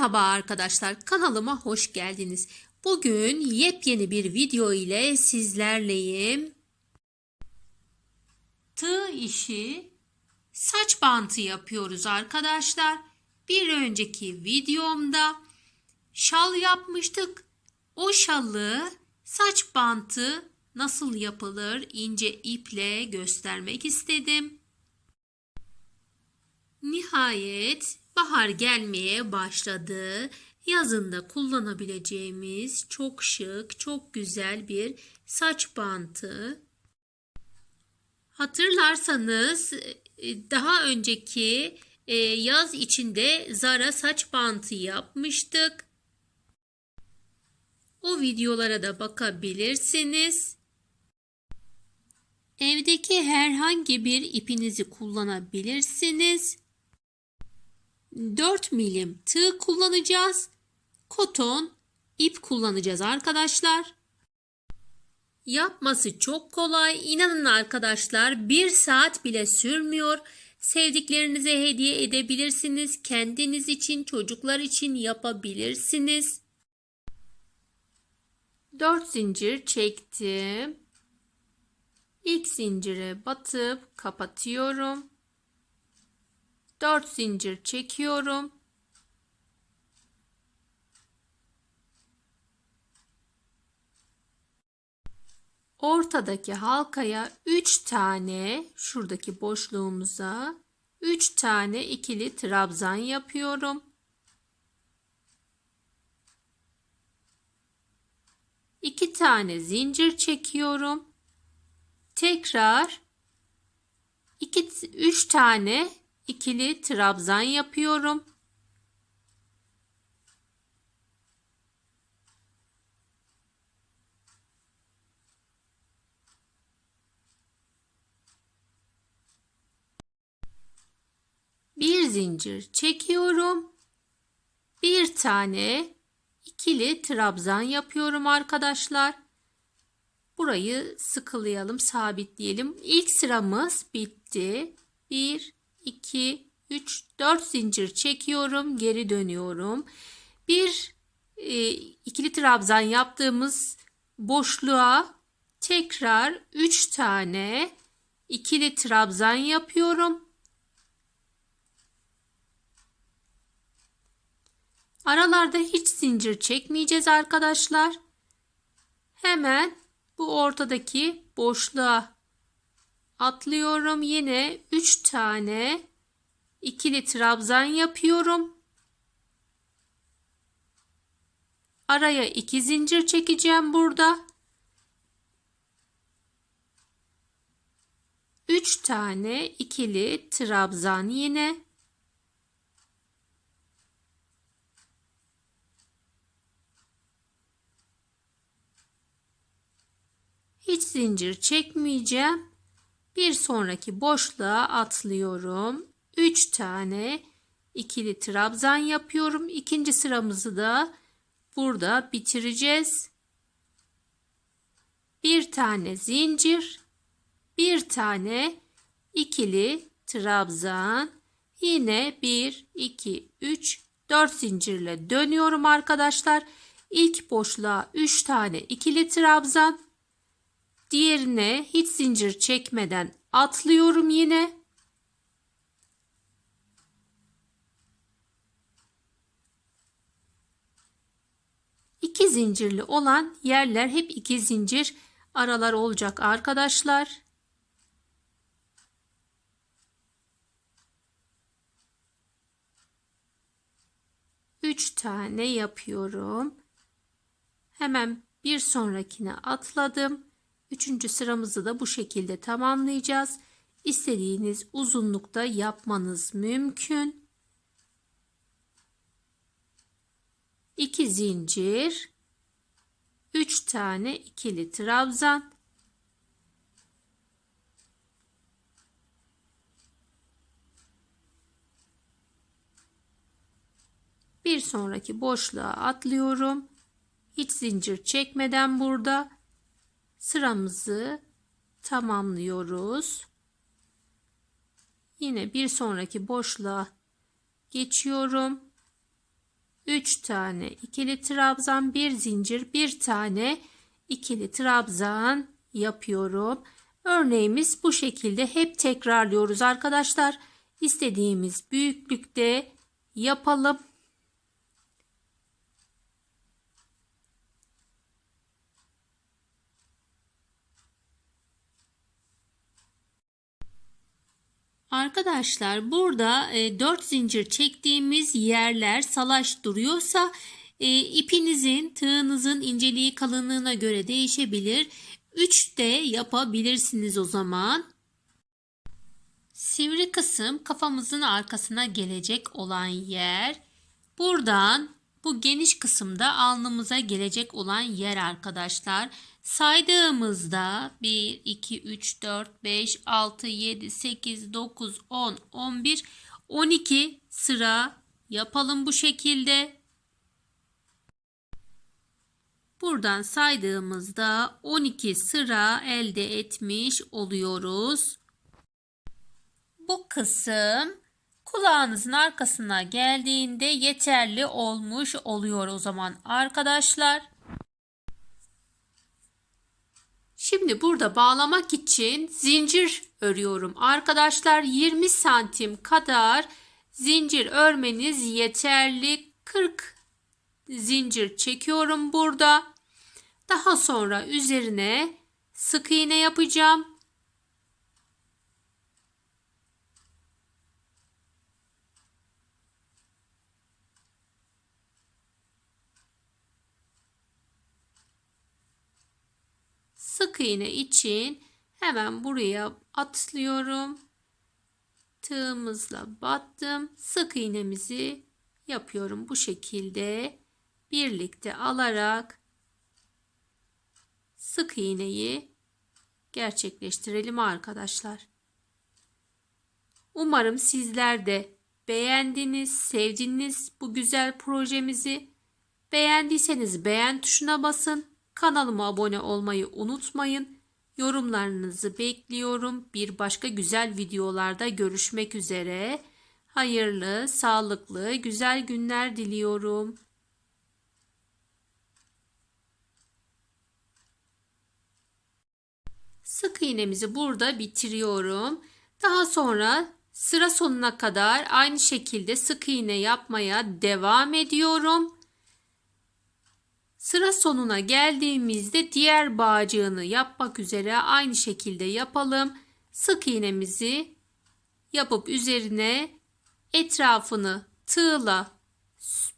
Merhaba arkadaşlar kanalıma hoş geldiniz. Bugün yepyeni bir video ile sizlerleyim. Tığ işi saç bantı yapıyoruz arkadaşlar. Bir önceki videomda şal yapmıştık. O şalı saç bantı nasıl yapılır ince iple göstermek istedim. Nihayet bahar gelmeye başladı. Yazında kullanabileceğimiz çok şık, çok güzel bir saç bantı. Hatırlarsanız e, daha önceki e, yaz içinde Zara saç bantı yapmıştık. O videolara da bakabilirsiniz. Evdeki herhangi bir ipinizi kullanabilirsiniz. 4 milim tığ kullanacağız. Koton ip kullanacağız arkadaşlar. Yapması çok kolay. İnanın arkadaşlar bir saat bile sürmüyor. Sevdiklerinize hediye edebilirsiniz. Kendiniz için, çocuklar için yapabilirsiniz. 4 zincir çektim. İlk zincire batıp kapatıyorum. 4 zincir çekiyorum. Ortadaki halkaya 3 tane şuradaki boşluğumuza 3 tane ikili trabzan yapıyorum. İki tane zincir çekiyorum. Tekrar 2 3 tane ikili trabzan yapıyorum. Bir zincir çekiyorum. Bir tane ikili trabzan yapıyorum arkadaşlar. Burayı sıkılayalım, sabitleyelim. İlk sıramız bitti. 1 2 3 4 zincir çekiyorum, geri dönüyorum. Bir e, ikili trabzan yaptığımız boşluğa tekrar 3 tane ikili trabzan yapıyorum. Aralarda hiç zincir çekmeyeceğiz arkadaşlar. Hemen bu ortadaki boşluğa atlıyorum. Yine 3 tane ikili trabzan yapıyorum. Araya 2 zincir çekeceğim burada. 3 tane ikili trabzan yine hiç zincir çekmeyeceğim. Bir sonraki boşluğa atlıyorum. 3 tane ikili trabzan yapıyorum. İkinci sıramızı da burada bitireceğiz. Bir tane zincir, bir tane ikili trabzan, yine 1 2 3 4 zincirle dönüyorum arkadaşlar. İlk boşluğa 3 tane ikili trabzan, Diğerine hiç zincir çekmeden atlıyorum yine. İki zincirli olan yerler hep iki zincir aralar olacak arkadaşlar. Üç tane yapıyorum. Hemen bir sonrakine atladım. Üçüncü sıramızı da bu şekilde tamamlayacağız. İstediğiniz uzunlukta yapmanız mümkün. 2 zincir, 3 tane ikili trabzan, bir sonraki boşluğa atlıyorum. Hiç zincir çekmeden burada sıramızı tamamlıyoruz. Yine bir sonraki boşluğa geçiyorum. 3 tane ikili trabzan, bir zincir, bir tane ikili trabzan yapıyorum. Örneğimiz bu şekilde hep tekrarlıyoruz arkadaşlar. İstediğimiz büyüklükte yapalım. Arkadaşlar burada e, 4 zincir çektiğimiz yerler salaş duruyorsa e, ipinizin tığınızın inceliği kalınlığına göre değişebilir. 3 de yapabilirsiniz o zaman. Sivri kısım kafamızın arkasına gelecek olan yer. Buradan bu geniş kısımda alnımıza gelecek olan yer arkadaşlar. Saydığımızda 1, 2, 3, 4, 5, 6, 7, 8, 9, 10, 11, 12 sıra yapalım bu şekilde. Buradan saydığımızda 12 sıra elde etmiş oluyoruz. Bu kısım kulağınızın arkasına geldiğinde yeterli olmuş oluyor o zaman arkadaşlar. Şimdi burada bağlamak için zincir örüyorum. Arkadaşlar 20 santim kadar zincir örmeniz yeterli. 40 zincir çekiyorum burada. Daha sonra üzerine sık iğne yapacağım. Sık iğne için hemen buraya atlıyorum. Tığımızla battım. Sık iğnemizi yapıyorum bu şekilde birlikte alarak sık iğneyi gerçekleştirelim arkadaşlar. Umarım sizler de beğendiniz, sevdiniz bu güzel projemizi. Beğendiyseniz beğen tuşuna basın. Kanalıma abone olmayı unutmayın. Yorumlarınızı bekliyorum. Bir başka güzel videolarda görüşmek üzere. Hayırlı, sağlıklı, güzel günler diliyorum. Sık iğnemizi burada bitiriyorum. Daha sonra sıra sonuna kadar aynı şekilde sık iğne yapmaya devam ediyorum. Sıra sonuna geldiğimizde diğer bağcığını yapmak üzere aynı şekilde yapalım. Sık iğnemizi yapıp üzerine etrafını tığla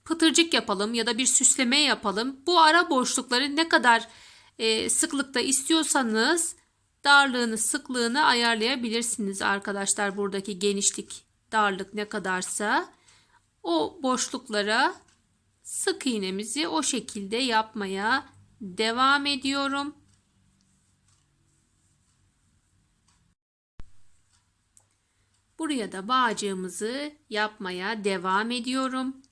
pıtırcık yapalım ya da bir süsleme yapalım. Bu ara boşlukları ne kadar e, sıklıkta istiyorsanız darlığını sıklığını ayarlayabilirsiniz arkadaşlar. Buradaki genişlik darlık ne kadarsa o boşluklara sık iğnemizi o şekilde yapmaya devam ediyorum. Buraya da bağcığımızı yapmaya devam ediyorum.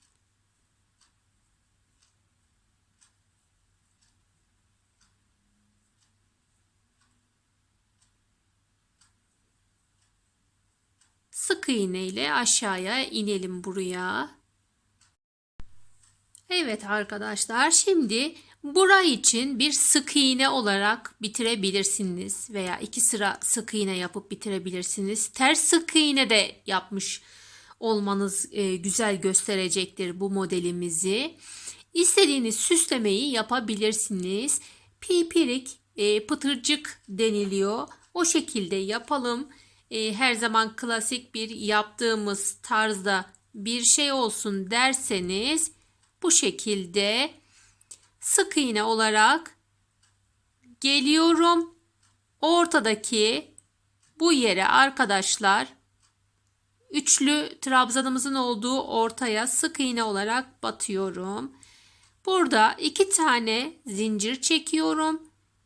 Sık iğne ile aşağıya inelim buraya. Evet arkadaşlar şimdi burayı için bir sık iğne olarak bitirebilirsiniz veya iki sıra sık iğne yapıp bitirebilirsiniz. Ters sık iğne de yapmış olmanız e, güzel gösterecektir bu modelimizi. İstediğiniz süslemeyi yapabilirsiniz. Pipirik, e, pıtırcık deniliyor. O şekilde yapalım. E, her zaman klasik bir yaptığımız tarzda bir şey olsun derseniz bu şekilde sık iğne olarak geliyorum. Ortadaki bu yere arkadaşlar üçlü trabzanımızın olduğu ortaya sık iğne olarak batıyorum. Burada iki tane zincir çekiyorum.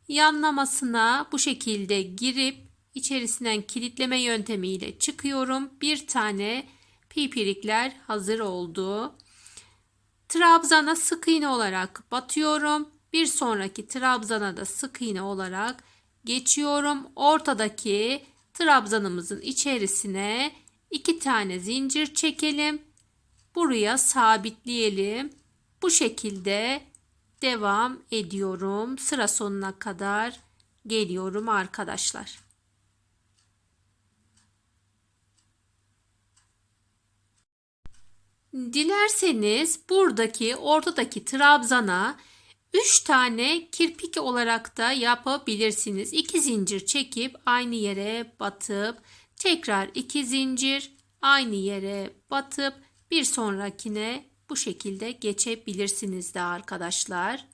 Yanlamasına bu şekilde girip içerisinden kilitleme yöntemiyle çıkıyorum. Bir tane pipirikler hazır oldu. Trabzana sık iğne olarak batıyorum. Bir sonraki trabzana da sık iğne olarak geçiyorum. Ortadaki trabzanımızın içerisine iki tane zincir çekelim. Buraya sabitleyelim. Bu şekilde devam ediyorum. Sıra sonuna kadar geliyorum arkadaşlar. Dilerseniz buradaki ortadaki trabzana 3 tane kirpik olarak da yapabilirsiniz. 2 zincir çekip aynı yere batıp tekrar 2 zincir aynı yere batıp bir sonrakine bu şekilde geçebilirsiniz de arkadaşlar.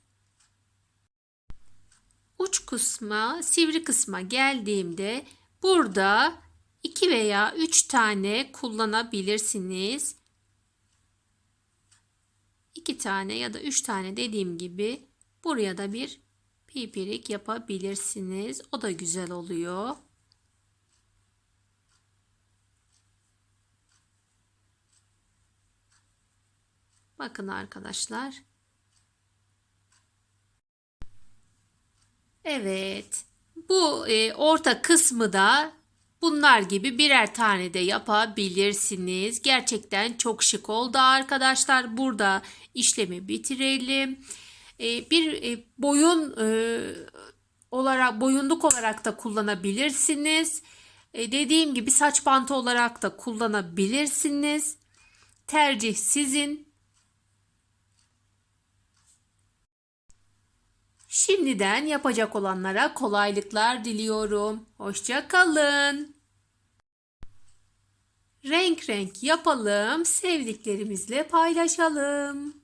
Uç kısma, sivri kısma geldiğimde burada 2 veya 3 tane kullanabilirsiniz. 2 tane ya da 3 tane dediğim gibi buraya da bir pipirik yapabilirsiniz. O da güzel oluyor. Bakın arkadaşlar. Evet. Bu e, orta kısmı da bunlar gibi birer tane de yapabilirsiniz. Gerçekten çok şık oldu arkadaşlar. Burada işlemi bitirelim. E, bir e, boyun e, olarak boyunluk olarak da kullanabilirsiniz. Dediğim gibi saç bantı olarak da kullanabilirsiniz. Tercih sizin. Şimdiden yapacak olanlara kolaylıklar diliyorum. Hoşça kalın. Renk renk yapalım, sevdiklerimizle paylaşalım.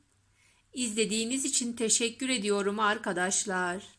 İzlediğiniz için teşekkür ediyorum arkadaşlar.